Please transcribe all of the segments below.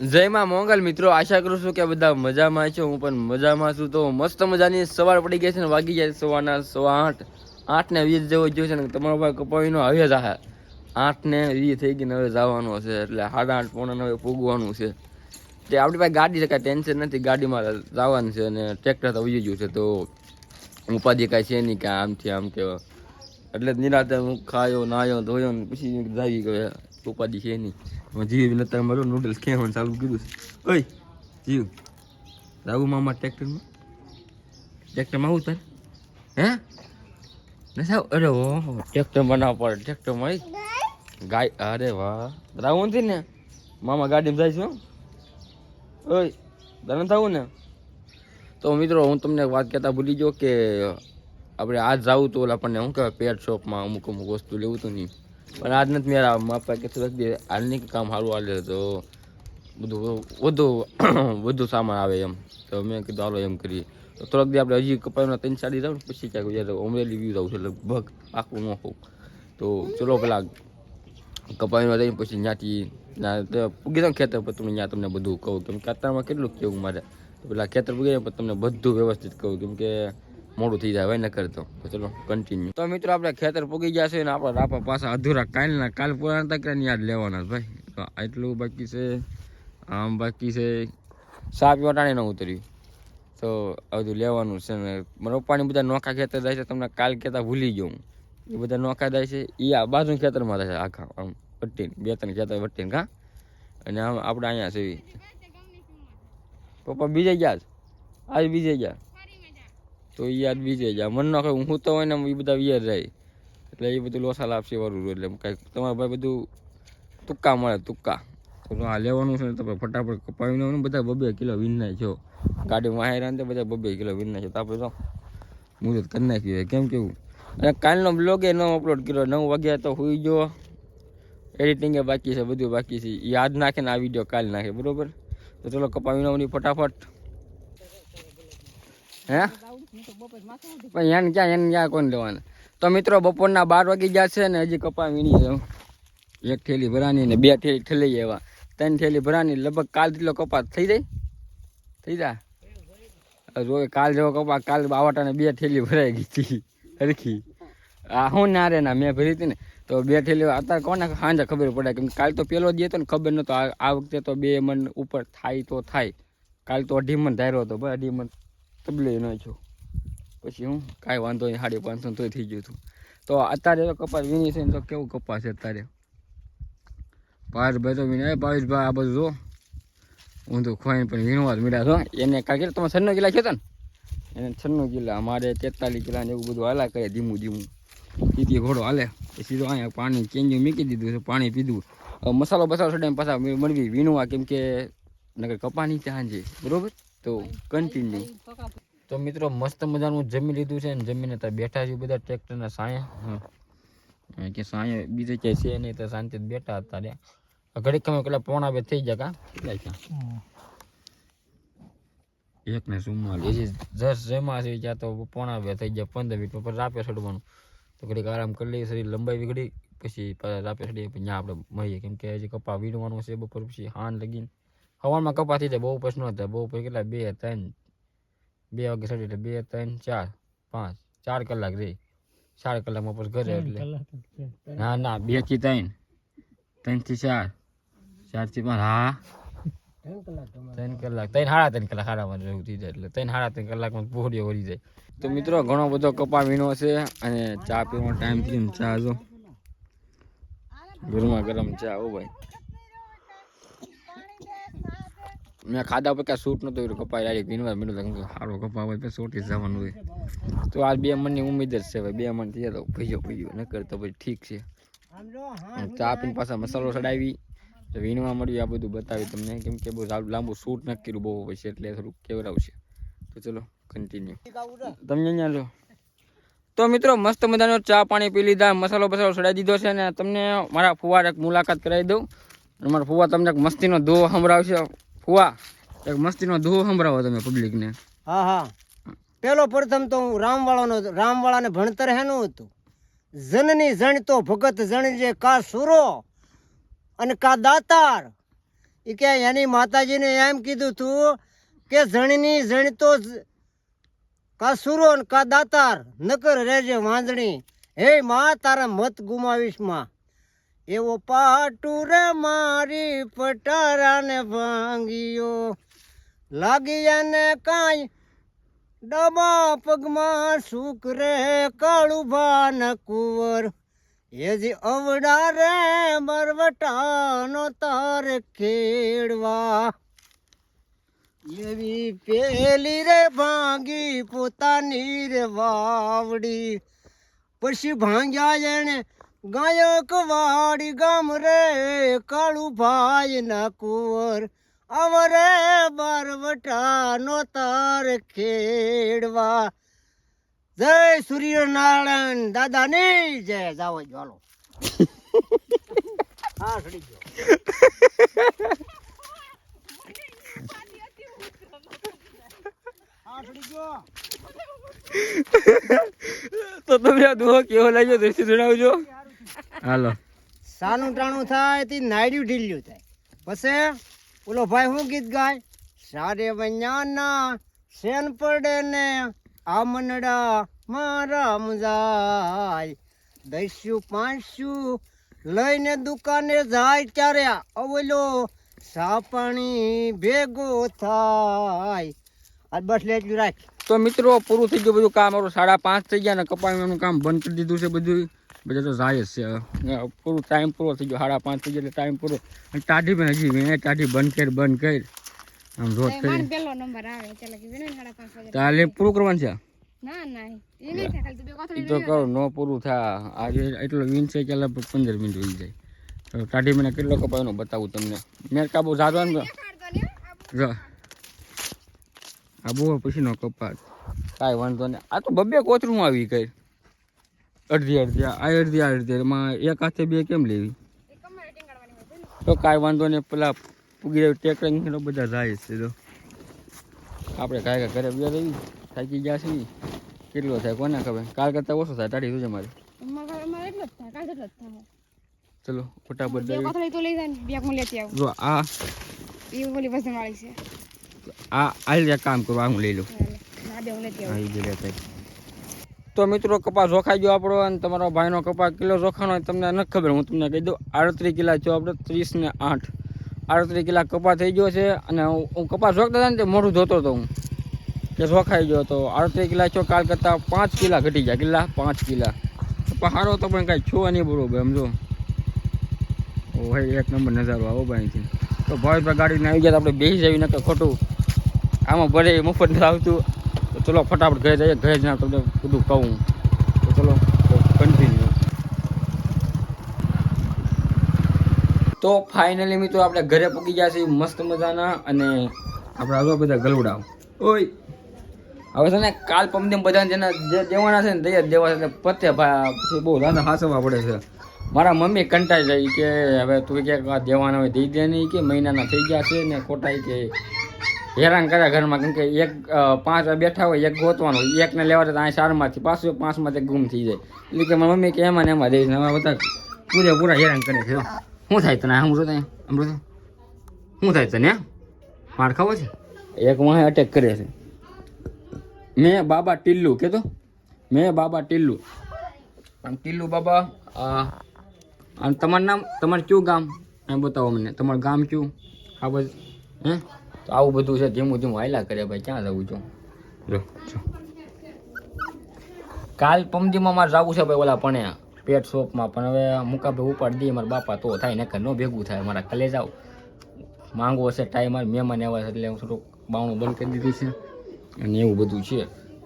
જય માં મોંગલ મિત્રો, આશા કરું છું કે બધા મજામાં છો. હું પણ મજામાં છું. તો મસ્ત મજાની સવાર પડી ગઈ છે ને, વાગી જાય સવારના સવા આઠ. આઠ ને વીસ જેવો છે ને, તમારો ભાઈ કપાવીનો હવે જ આ. આઠ ને વીસ થઈ ગઈને હવે જવાનું છે, એટલે સાડા આઠ પોણા નવે પૂગવાનું છે. તે આપણી પાસે ગાડી કાંઈ ટેન્શન નથી. ગાડીમાં જવાનું છે અને ટ્રેક્ટર તો ઉઈ ગયું છે, તો ઉપાધિ કાંઈ છે નહીં કે આમથી આમ કે એટલે નિરાતે હું ખાયો, નાયો, ધોયો ને પછી જાગી ગયો. ઉપાધિ છે નહીં. હું જીવ નતા મારો નૂડલ્સ ખેવાનું ચાલુ કીધું છે. ઓય, જીવ. રાહુ મામા ટ્રેક્ટરમાં? ટ્રેક્ટરમાં આવું તારે? હે? ને સાવ, અરે ઓ ટ્રેક્ટર બનાવવા પડે ટ્રેક્ટરમાં. ગાય, અરે વાહ. રાહુ નથી ને? મામા ગાડીમાં જાય છે. ઓય, તને થવું ને? તો મિત્રો, હું તમને વાત કહેતા ભૂલી ગયો કે, આપણે આજ જાવું તો ઓલા આપણને શું કહેવાય પેટ શોપમાં અમુક અમુક વસ્તુ લેવું તો નહીં. પણ આજ નથી મેરા માપા કે આજની દી કામ સારું હાલે તો બધું વધુ વધુ સામાન આવે એમ. તો મેં કીધું હાલો એમ કરીએ. તો થોડાક દી આપણે હજી કપાઈના ત્રણ ચાર જાવ ને પછી ક્યાંક જ્યારે અમરેલી વ્યૂ જવું છે લગભગ. આખું ન હોઉં. તો ચલો પેલા કપાઈમાં જઈને પછી ત્યાંથી ના પૂગી જાઉં ખેતર પર. તમને ત્યાં તમને બધું કહું. કેમ કે અત્યારમાં કેટલું કેવું મારે. તો પેલા ખેતર પૂગી પછી તમને બધું વ્યવસ્થિત કહું. કેમ કે મોડું થઈ જાય હોય ન કરતો તો ચલો કન્ટિન્યુ તો મિત્રો, આપણે ખેતર પૂગી ગયા છે ને આપણા રાપા પાછા અધૂરા કાલના, કાલ પૂરા હતા કે યાદ લેવાના ભાઈ. તો આટલું બાકી છે. આમ બાકી છે. સાપ વટાણી ન ઉતર્યું. તો બધું લેવાનું છે ને રોપાણી બધા નોખા ખેતર જાય છે, તમને કાલ કહેતા ભૂલી ગયો એ બધા નોખા જાય છે એ આ બાજુ ખેતરમાં થાય છે, આખા, આમ વટીને, બે ત્રણ ખેતર વટીને કા અને આમ આપણે અહીંયા છે પપ્પા બીજે ગયા જ આજ બીજે ગયા? તો એ યાદ બીજે જાય મન નાખે હું તો હોય ને એ બધા વિયાર જાય. એટલે એ બધું લોસા લાપસી વાળું એટલે કાંઈક તમારે ભાઈ બધું તુક્કા મળે, તુક્કા. તો આ લેવાનું છે ને તમે ફટાફટ કપાવીને ને બધા બબે કિલો વિનના છો ગાડી વાહેર આને બધા બબે કિલો વિનના છે તો આપણે તો મુહૂર્ત કરી નાખી. કેમ કેવું? અને કાલનો બ્લોગ એ ન અપલોડ કર્યો. નવ વાગ્યા તો હોઈ ગયો. એડિટિંગે બાકી છે, બધું બાકી છે. યાદ આજ નાખે ને આ વીડિયો કાલ નાખે. બરાબર? તો ચલો કપાવીને ફટાફટ. હે? યાન ક્યાં, એને ક્યાં કોણ લેવાના? તો મિત્રો, બપોરના બાર વાગી ગયા છે ને હજી કપા વીણી છે. એક થેલી ભરાની ને બે થેલી ઠેલી એવા ત્રણ થેલી ભરાની લગભગ કાલ જેટલો કપાસ થઈ જાય. થઈ જા. રોય કાલ જેવો કપા કાલ બાવાટાને બે થેલી ભરાઈ ગઈ હતી. હરખી. આ હું ના રે ના, મેં ભરી હતી ને. તો બે થેલી અત્યારે કોને સાંજે ખબર પડે કેમ કાલ તો પેલો જ હતો ને, ખબર આ આ વખતે તો બે મન ઉપર થાય તો થાય. કાલ તો અઢી મન ધાર્યો હતો ભાઈ અઢી મન તબલે ન છો પછી હું કાંઈ વાંધો નહીં, સાડી પાંચસો તોય થઈ ગયું હતું. તો અત્યારે તો કપાસ વીણી છે ને તો કેવું કપાસ છે અત્યારે? ભાઈ તો વીણે. ભાવેશભાઈ આ બધું જો. હું તો ખોઈને પણ વીણવા જ મીડા છો. એને કાંઈ તમે છન્નો કિલ્લા છે ને. એને છન્નો કિલ્લા અમારે તેતાલીસ કિલ્લા ને એવું બધું હાલા કરે ધીમું ધીમું. તીતી ઘોડો હાલે. તો અહીંયા પાણી ચેન્જિંગ મૂકી દીધું છે, પાણી પીધું. મસાલો બસાલો ચડાવીને પાછા મળવી વીણવા કેમ કે નગર કપાની ત્યાં જે બરોબર? તો કન્ટિન્યુ તો મિત્રો મસ્ત મજાનું જમી લીધું છે ને જમીને ત્યાં બેઠા છે બધા ટ્રેક્ટરના સાયા. હા કે સાયા બીજે ક્યાંય છે નહીં તો શાંતિ બેઠા હતા રે. ઘડીક અમે પેલા પોણા બે થઈ ગયા કા? કેટલા થયા? એક ને ચુમ્માલીસ એ જસ જેમાં છે ત્યાં તો પોણા બે થઈ ગયા પંદર મિનિટ પર રાપે ચડવાનું તો ઘડીક આરામ કરી લઈએ શરીર લંબાઈ વિગડી પછી પાછા રાપે ચડીએ પછી ત્યાં આપણે મળીએ. કેમ કે હજી કપા વીણવાનું છે બપોર પછી હાન લગીને. હવારમાં કપાતી થઈ બહુ પ્રશ્નો હતા બહુ પછી કેટલા બે ત્રણ બે વાગે ચડી એટલે બે ત્રણ ચાર પાંચ ચાર કલાક રહી ચાર કલાકમાં પછી ઘરે એટલે ના ના બેથી ત્રણ ત્રણથી ચાર ચારથી પાંચ હા ત્રણ કલાક ત્રણ સાડા ત્રણ કલાક સાડામાં રહેવું થઈ જાય એટલે ત્રણ સાડા ત્રણ કલાકમાં પહોળીઓ વળી જાય તો મિત્રો ઘણો બધો કપા વીણો છે અને ચા પીવાનો ટાઈમ થયો ચા જો ગરમા ગરમ ચા હો ભાઈ મેં ખાધા પર ક્યાં સૂટ નતો કપાય ડાયરેક્ટ ભીનવા મીનું તો સારો કપા હોય સોટી જવાનું હોય. તો આ બે મનની ઉમેદ જ છે ભાઈ. બે મન થઈ જાય તો ભૈયો ભૈયો ન કરતો પછી ઠીક છે. ચા પીને પાછા મસાલો ચડાવી. તો વીણવા મળ્યું આ બધું બતાવી તમને. કેમ કે બહુ લાંબુ- શૂટ નક્કી કર્યું બહુ પછી એટલે થોડુંક કેવડાવશે. તો ચલો કન્ટિન્યુ તમે અહીંયા લો તો મિત્રો, મસ્ત મજાનો ચા પાણી પી લીધા, મસાલો બસાલો ચડાવી દીધો છે અને તમને મારા ફુવાર એક મુલાકાત કરાવી દઉં. અને મારા ફુવા તમને એક મસ્તીનો ધો સંભળાવશે. ફુવા. એક મસ્તીનો દોહો સંભળાવો તમે પબ્લિકને હા હા. પેલો પ્રથમ તો હું રામવાળાનો, રામવાળાને ભણતર હેનું હતું. જનની જણ તો ભગત જણ જે કા સુરો અને કા દાતાર. એ કે એની માતાજીને એમ કીધું તું કે જણની જણ તો કા સુરો અને કા દાતાર. નકર રહેજે વાંદણી. હે માં, તારા મત ગુમાવીશમાં. એવો પાટુરે મારી પટારાને ભાંગ્યો. લાગી એને કાંઈ ડબા પગમાં સુખ રે કાળુભા કુંવર. એ જે અવડા રે બરવટાનો તાર ખેડવા. એવી પેલી રે ભાંગી પોતાની રે વાવડી. પછી ભાંગ્યા એને ગાયક વાડી ગામ રે કાળું ભાઈ ના કુંવર આવરે બરવટાનો તાર ખેડવા. જય સૂર્યનારાયણ દાદા ને જય જાવો ગયો. તો તમે આ દુહો કેવો લાગ્યો દ્રશ્ય જણાવજો. હાલો. સાનું ટાણું થાય તે નાયડ્યું ઢીલ્યું થાય. પછી ઓલો ભાઈ હું ગીત ગાય? સારે વૈયાના શેન પડે ને આ મનડા મારા મુજાય. દસ્યું પાંચશું લઈને દુકાને જાય ત્યારે અવલો સાપણી ભેગો થાય. આ બસ લે એટલું રાખ. તો મિત્રો પૂરું થઈ ગયું બધું કામ. સાડા પાંચ થઈ ગયા ને કપાવાનું કામ બંધ કરી દીધું છે બધું. બધા તો જાય જ છે. પૂરો ટાઈમ પૂરો થઈ ગયો. સાડા પાંચ થઈ ગયો એટલે ટાઈમ પૂરો. અને ટાઢી પણ હજી મેં ટાઢી બંધ કરી બંધ કરી. આમ રોજ વાગે. તાલે પૂરું કરવાનું છે? ના ના તો કરો નો પૂરું થાય. આજે એટલો વીન છે કે પંદર મિનિટ વીન જાય. તો ટાઢી મને કેટલો કપાયનો બતાવું તમને. મેં કાબુ જાદો ને જો. આ બહુ પછીનો કપાત. કાંઈ વાંધો નહીં. આ તો બબ્બે કોથરું આવી કઈ અડધી અડધી. આ અડધી આ અડધી. એમાં એક હાથે બે કેમ લેવી? તો કાંઈ વાંધો નહીં પેલા પૂગી ટેકરા બધા જાય છે તો. આપણે કાંઈ કાંઈ ઘરે બે રહી થાકી ગયા છીએ. કેટલો થાય કોને ખબર? કાલ કરતાં ઓછો થાય તારી જોજે મારે. ચલો ફટાફટ હું જો આ આ આ કામ કરો આ હું લઈ લઉં. ના બે હું લેતી આવું. તો મિત્રો કપાસ જોખાઈ ગયો આપણો અને તમારો ભાઈનો કપાસ કિલો જોખાનો હોય તમને નથી ખબર. હું તમને કહી દઉં, આડત્રીસ કિલા છો આપણે, ત્રીસ ને આઠ. આડત્રીસ કિલા કપાસ થઈ ગયો છે અને હું કપાસ જોખતા હતા ને તે મોઢું ધોતો હતો હું, કે જોખાઈ ગયો તો આડત્રીસ કિલા છો કાલ કરતાં પાંચ કિલા ઘટી ગયા કિલ્લા પાંચ કિલા. હારો તો પણ કાંઈ છો નહીં બરોબર એમ જો ઓ ભાઈ, એક નંબર નજારો આવો ભાઈથી તો ભાઈ ગાડીને આવી ગયા આપણે બેસી જવી નકે ખોટું. આમાં ભલે મફત નથી આવતું. તો ચલો ફટાફટ ઘરે જઈએ. ઘરે જ તમને બધું કહું. તો ચલો કન્ટિન્યુ તો ફાઇનલી મિત્રો આપણે ઘરે પહોંચી ગયા છીએ મસ્ત મજાના અને આપણે આગળ બધા ગલવડા. ઓય! હવે છે ને કાલ પમદીમ બધા જેના જે દેવાના છે ને દઈ જ દેવા છે પતે ભાઈ બહુ દાદા હાસવા પડે છે. મારા મમ્મી કંટાઈ જાય કે હવે તું કે આ દેવાના હોય દઈ દે નહીં કે મહિનાના થઈ ગયા છે ને ખોટા કે હેરાન કર્યા ઘરમાં, કેમ કે એક પાંચ બેઠા હોય, એક ગોતવાનું એકને લેવા તો અહીં ચારમાંથી પાછું, પાંચમાંથી ગુમ થઈ જાય. એટલે કે મારી મમ્મી કે એમાં ને એમાં દઈશ ને બધા બધા પૂરેપૂરા હેરાન કરે છે. શું થાય તને? જોતા આમ શું થાય તને? માર ખાવો છે? એક વાહે અટેક કરે છે. મેં બાબા ટિલ્લુ કહેતો મેં બાબા ટિલ્લુ. ટીલ્લુ બાબા અને તમારું નામ, તમારું કયું ગામ? એમ બતાવો મને. તમારું ગામ કયું? આ બધું હે? તો આવું બધું છે ધીમું ધીમું હાયલા કરે ભાઈ ક્યાં જવું છું? જો કાલ પમદીમાં મારે જવું છે ભાઈ ઓલા પણ પેટ શોપમાં પણ હવે મુકાભાઈ ઉપાડી દઈએ મારા બાપા તો થાય નકર ન ભેગું થાય મારા કલે જાવ માંગવો છે ટાઈમ મારે મહેમાન આવ્યા છે એટલે હું થોડુંક બાવણું બંધ કરી દીધું છે. અને એવું બધું છે.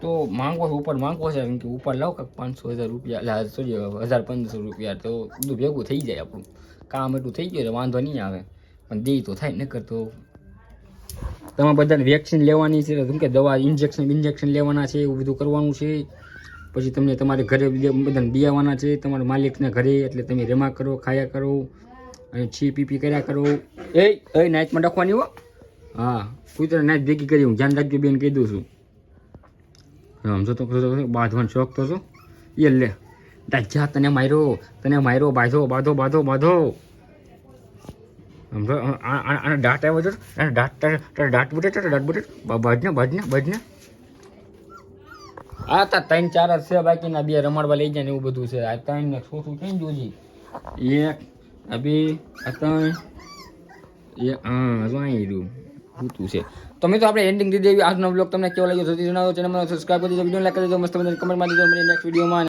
તો માંગવો છે ઉપર માંગવો છે કેમ કે ઉપર લાવ કાંક પાંચસો હજાર રૂપિયા એટલે સોરી હજાર પંદરસો રૂપિયા તો બધું ભેગું થઈ જાય આપણું. કામ એટલું થઈ ગયું એટલે વાંધો નહીં આવે. પણ દે તો થાય નકર તો તમારે બધાને વેક્સિન લેવાની છે કેમ કે દવા ઇન્જેક્શન ઇન્જેક્શન લેવાના છે, એવું બધું કરવાનું છે. પછી તમને તમારે ઘરે બધાને બિયાવાના છે, તમારા માલિકના ઘરે, એટલે તમે રેમા કરો, ખાયા કરો, અને છી પીપી કર્યા કરો. એ એ નાઇટમાં રાખવાની હો. હા કુતરા નાઇટ ભેગી કરી હું. ધ્યાન રાખજો બેન, કહી દઉં છું. સમજો તો બાંધવાનો શોખ તો છો એ લે. દાજા તને માર્યો તને માર્યો, બાંધો બાંધો બાંધો બાંધો. આને દાંત આવ્યો હતો અને દાંત તારે તારે દાંત બુટે છે દાંત બુટે? બાજને બાજને બાજને. આ તા ત્રણ ચાર જ છે બાકીના બે રમાડવા લઈ જાય ને એવું બધું છે. આ ત્રણ ને શું શું કઈ જોજી? એક આ બે આ ત્રણ એ હા અહીં રહ્યું? પૂતું છે. તો મિત્રો આપણે એન્ડિંગ દીધી આજનો બ્લોગ તમને કેવો લાગ્યો? જણાવો. ચેનલ સબસ્ક્રાઈબ કરી દીધો વીડિયો લાઈક કરી દેજો મસ્ત મજાની કમેન્ટ મારી દેજો. મળીએ નેક્સ્ટ વિડીયોમાં